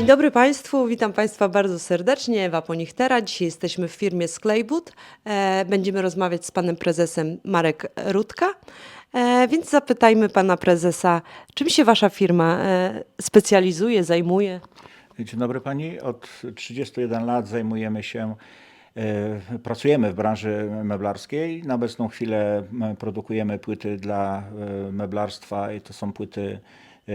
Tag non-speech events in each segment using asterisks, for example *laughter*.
Dzień dobry Państwu, witam Państwa bardzo serdecznie. Ewa Ponichtera. Dzisiaj jesteśmy w firmie. E, Będziemy rozmawiać z panem prezesem Marek Rutka. E, Więc zapytajmy pana prezesa, czym się wasza firma e, specjalizuje, zajmuje? Dzień dobry Pani. Od 31 lat zajmujemy się, e, pracujemy w branży meblarskiej. Na obecną chwilę produkujemy płyty dla meblarstwa i to są płyty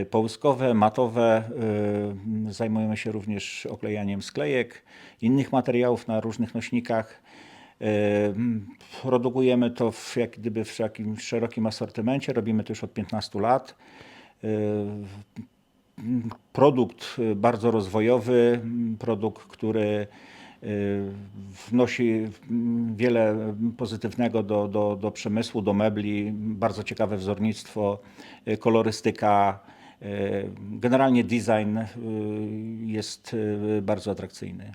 e, połyskowe, matowe. E, Zajmujemy się również oklejaniem sklejek, innych materiałów na różnych nośnikach. M, Produkujemy to w, jak gdyby w szerokim asortymencie. Robimy to już od 15 lat. Produkt y, bardzo rozwojowy, m, produkt, który y, wnosi m, wiele pozytywnego do, do, do przemysłu, do mebli, bardzo ciekawe wzornictwo, y, kolorystyka. Y, Generalnie design y, jest y, bardzo atrakcyjny.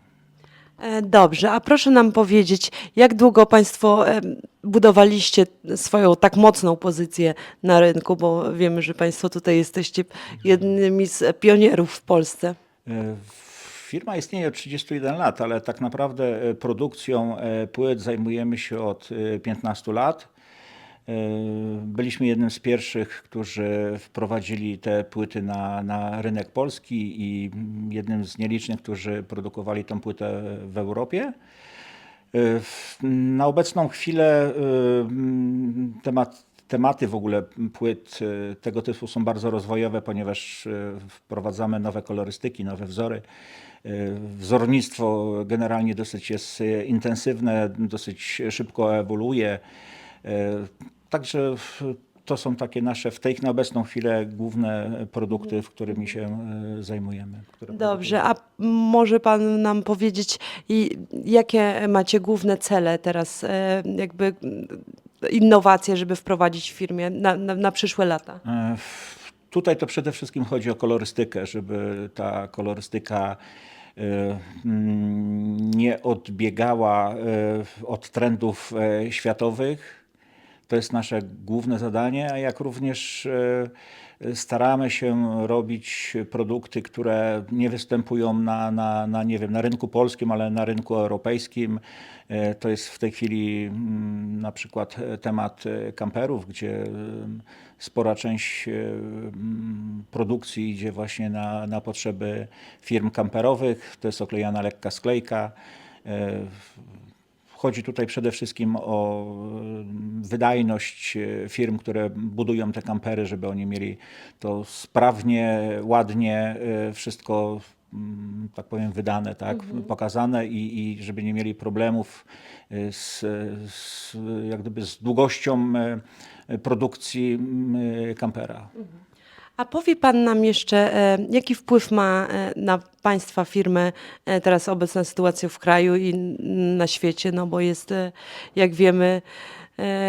E, Dobrze, a proszę nam powiedzieć, jak długo Państwo e, budowaliście swoją tak mocną pozycję na rynku, bo wiemy, że Państwo tutaj jesteście jednymi z pionierów w Polsce. E, Firma istnieje od 31 lat, ale tak naprawdę e, produkcją e, płyt zajmujemy się od e, 15 lat. E, Byliśmy jednym z pierwszych, którzy wprowadzili te płyty na, na rynek polski i jednym z nielicznych, którzy produkowali tą płytę w Europie. E, Na obecną chwilę e, temat, tematy w ogóle płyt tego typu są bardzo rozwojowe, ponieważ wprowadzamy nowe kolorystyki, nowe wzory. Wzornictwo generalnie dosyć jest intensywne, dosyć szybko ewoluuje. Także to są takie nasze w tej na obecną chwilę główne produkty, w którymi się e, zajmujemy. Dobrze, a może Pan nam powiedzieć, jakie macie główne cele teraz, e, jakby innowacje, żeby wprowadzić w firmie na, na, na przyszłe lata? E, Tutaj to przede wszystkim chodzi o kolorystykę, żeby ta kolorystyka nie odbiegała od trendów światowych. To jest nasze główne zadanie, a jak również e, staramy się robić produkty, które nie występują na, na, na, nie wiem, na rynku polskim, ale na rynku europejskim. E, To jest w tej chwili mm, na przykład e, temat kamperów, gdzie spora część mm, produkcji idzie właśnie na, na potrzeby firm kamperowych. To jest oklejana lekka sklejka. Chodzi tutaj przede wszystkim o e, wydajność e, firm, które budują te kampery, żeby oni mieli to sprawnie, ładnie e, wszystko, mm, tak powiem, wydane, tak, pokazane i, i żeby nie mieli problemów e, z, z, jak gdyby z długością produkcji mm, kampera. A powie Pan nam jeszcze, e, jaki wpływ ma e, na Państwa firmę e, teraz obecna sytuacja w kraju i na świecie, no bo jest, jak wiemy,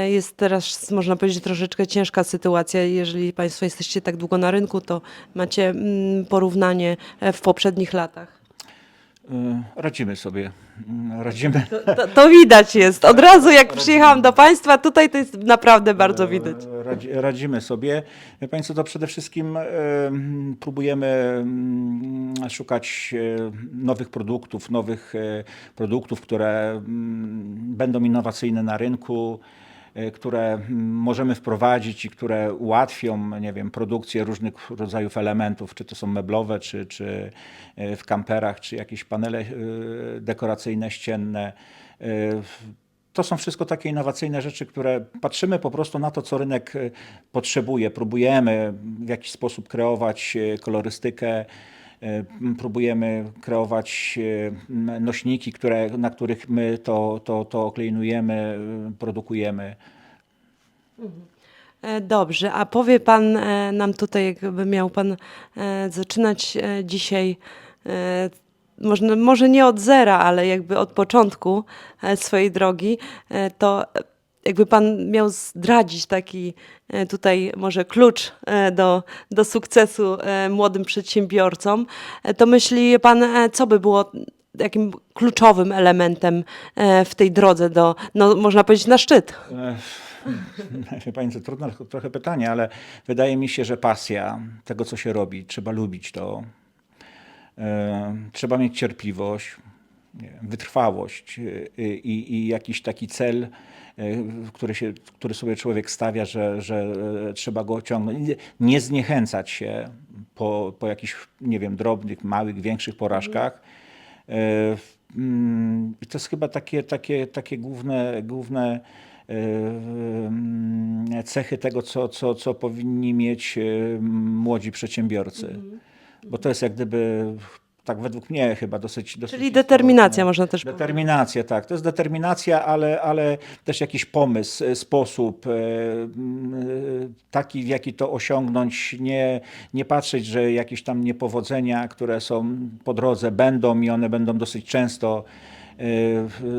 jest teraz, można powiedzieć, troszeczkę ciężka sytuacja. Jeżeli Państwo jesteście tak długo na rynku, to macie mm, porównanie w poprzednich latach. E, Radzimy sobie, mm, radzimy. To, to widać jest. Od razu jak przyjechałam do Państwa, tutaj to jest naprawdę bardzo widać. Radzi- Radzimy sobie. Państwo, to przede wszystkim e, próbujemy mm, szukać e, nowych produktów, nowych e, produktów, które mm, będą innowacyjne na rynku, e, które mm, możemy wprowadzić i które ułatwią, nie wiem, produkcję różnych rodzajów elementów, czy to są meblowe, czy, czy e, w kamperach, czy jakieś panele e, dekoracyjne, ścienne. E, to są wszystko takie innowacyjne rzeczy, które patrzymy po prostu na to, co rynek e, potrzebuje. Próbujemy w jakiś sposób kreować e, kolorystykę, e, próbujemy kreować e, nośniki, które, na których my to, to, to oklejnujemy, e, produkujemy. E, Dobrze, a powie Pan e, nam tutaj, jakby miał Pan e, zaczynać e, dzisiaj, e, może, może nie od zera, ale jakby od początku e, swojej drogi, e, to e, jakby Pan miał zdradzić taki e, tutaj może klucz e, do, do sukcesu e, młodym przedsiębiorcom, to myśli Pan, co by było takim kluczowym elementem w tej drodze do, no można powiedzieć, na szczyt? *laughs* Wie Pani, to trudne trochę pytanie, ale wydaje mi się, że pasja tego, co się robi, trzeba lubić to. Trzeba mieć cierpliwość, wytrwałość y, y, i, i jakiś taki cel, y, który, się, który sobie człowiek stawia, że, że e, trzeba go osiągnąć. Nie- Nie zniechęcać się po, po jakichś, nie wiem, drobnych, małych, większych porażkach. E, mm, I to jest chyba takie, takie, takie główne, główne e, cechy tego, co, co, co powinni mieć młodzi przedsiębiorcy. Bo to jest jak gdyby, tak według mnie chyba dosyć... dosyć Czyli determinacja można też powiedzieć. Determinacja, tak. To jest determinacja, ale, ale też jakiś pomysł, e, sposób e, e, taki, w jaki to osiągnąć. Nie, nie patrzeć, że jakieś tam niepowodzenia, które są po drodze, będą i one będą dosyć często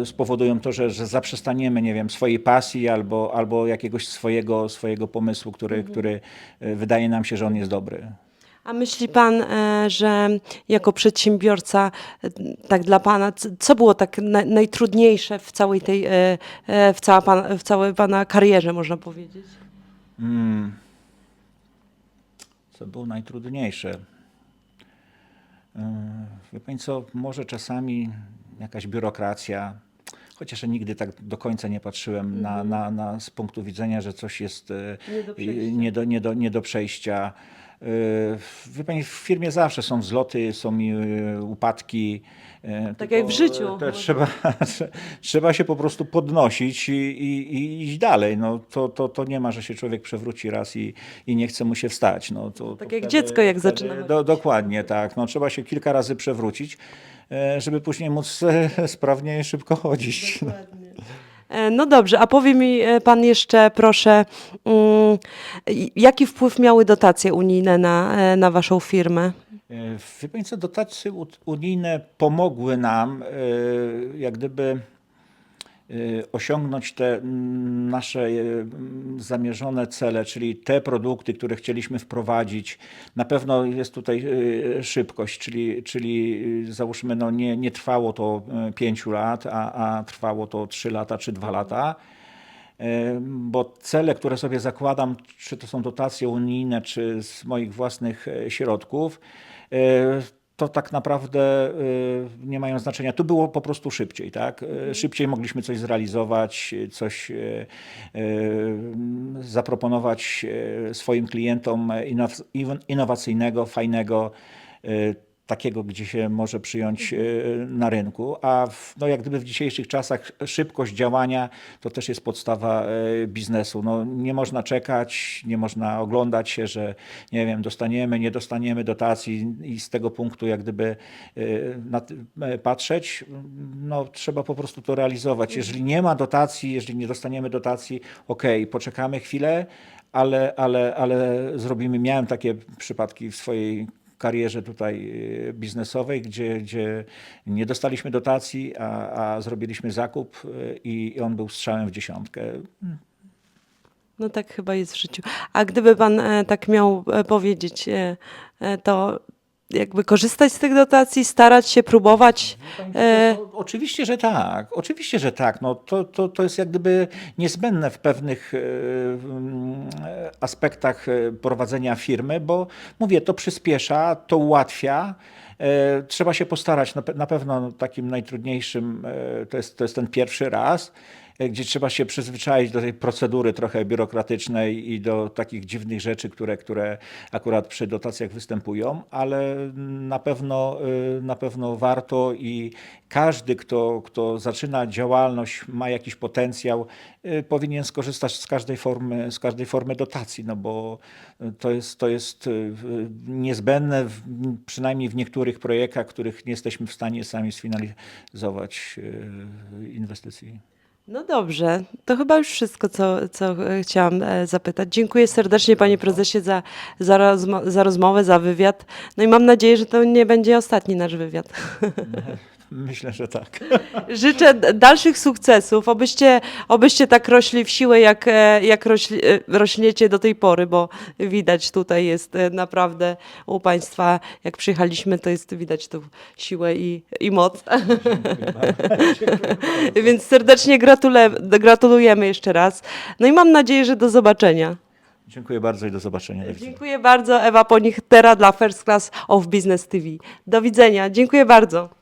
spowodują to, że, że zaprzestaniemy, nie wiem, swojej pasji albo, albo jakiegoś swojego, swojego pomysłu, który, który e, wydaje nam się, że on jest dobry. A myśli pan, e, że jako przedsiębiorca, e, tak dla pana, co było tak na, najtrudniejsze w całej tej, e, w, cała pan, w całej pana karierze, można powiedzieć? Mm. Co było najtrudniejsze? Wie pani co, może czasami jakaś biurokracja, chociaż ja nigdy tak do końca nie patrzyłem na, na, na z punktu widzenia, że coś jest Nie do przejścia. nie do, nie do, nie do przejścia. Yy, Wie pani, w firmie zawsze są wzloty, są yy, upadki. yy, Tak jak w życiu. trzeba, *laughs* trzeba się po prostu podnosić i, i, i iść dalej. No, to, to, to nie ma, że się człowiek przewróci raz i, i nie chce mu się wstać. No, to, Tak to jak dziecko, jak zaczyna. Do, dokładnie tak. No, trzeba się kilka razy przewrócić, e, żeby później móc e, sprawnie szybko chodzić. E, No dobrze, a powie mi pan jeszcze, proszę, mm, jaki wpływ miały dotacje unijne na, e, na waszą firmę? E, Wie pani co, dotacje unijne pomogły nam e, jak gdyby osiągnąć te nasze zamierzone cele, czyli te produkty, które chcieliśmy wprowadzić. Na pewno jest tutaj szybkość, czyli, czyli załóżmy, no nie, nie trwało to 5 lat, a, a trwało to 3 lata czy 2 lata. E, Bo cele, które sobie zakładam, czy to są dotacje unijne, czy z moich własnych e, środków, e, to tak naprawdę nie mają znaczenia. Tu było po prostu szybciej, tak? E, Szybciej mogliśmy coś zrealizować, coś zaproponować swoim klientom innow- innow- innowacyjnego, fajnego, takiego, gdzie się może przyjąć e, na rynku, a w, no jak gdyby w dzisiejszych czasach szybkość działania to też jest podstawa e, biznesu. No, nie można czekać, nie można oglądać się, że nie wiem, dostaniemy, nie dostaniemy dotacji i z tego punktu jak gdyby e, patrzeć, no trzeba po prostu to realizować. Jeżeli nie ma dotacji, jeżeli nie dostaniemy dotacji, okej, poczekamy chwilę, ale, ale, ale zrobimy, miałem takie przypadki w swojej karierze tutaj e, biznesowej, gdzie, gdzie nie dostaliśmy dotacji, a, a zrobiliśmy zakup e, i, i on był strzałem w dziesiątkę. No tak chyba jest w życiu. A gdyby pan e, tak miał e, powiedzieć, e, to jakby korzystać z tych dotacji, starać się, próbować. E, O, oczywiście, że tak. Oczywiście, że tak. No, to, to, to jest jak gdyby niezbędne w pewnych e, mm, e, aspektach e, prowadzenia firmy, bo mówię, to przyspiesza, to ułatwia. E, Trzeba się postarać. Na, pe- na pewno takim najtrudniejszym e, to jest, to jest ten pierwszy raz, e, gdzie trzeba się przyzwyczaić do tej procedury trochę biurokratycznej i do takich dziwnych rzeczy, które, które akurat przy dotacjach występują, ale na pewno, na pewno warto i każdy, kto, kto zaczyna działalność, ma jakiś potencjał, powinien skorzystać z każdej formy, z każdej formy dotacji, no bo to jest, to jest niezbędne, przynajmniej w niektórych projektach, których nie jesteśmy w stanie sami sfinalizować y, inwestycji. no dobrze, to chyba już wszystko, co, co e, chciałam e, zapytać. Dziękuję serdecznie panie prezesie za, za, rozmo- za rozmowę, za wywiad. No i mam nadzieję, że to nie będzie ostatni nasz wywiad. *laughs* *laughs* *laughs* Myślę, że tak. Życzę dalszych sukcesów, obyście, obyście tak rośli w siłę, jak, e, jak rośli, e, rośniecie do tej pory, bo widać tutaj jest e, naprawdę u Państwa, jak przyjechaliśmy, to jest widać tu siłę i, i moc. *laughs* Więc serdecznie gratule, gratulujemy jeszcze raz. No i mam nadzieję, że do zobaczenia. Dziękuję bardzo i do zobaczenia. Do. Dziękuję bardzo. Ewa Ponichtera dla First Class of Business TV. Do widzenia. Dziękuję bardzo.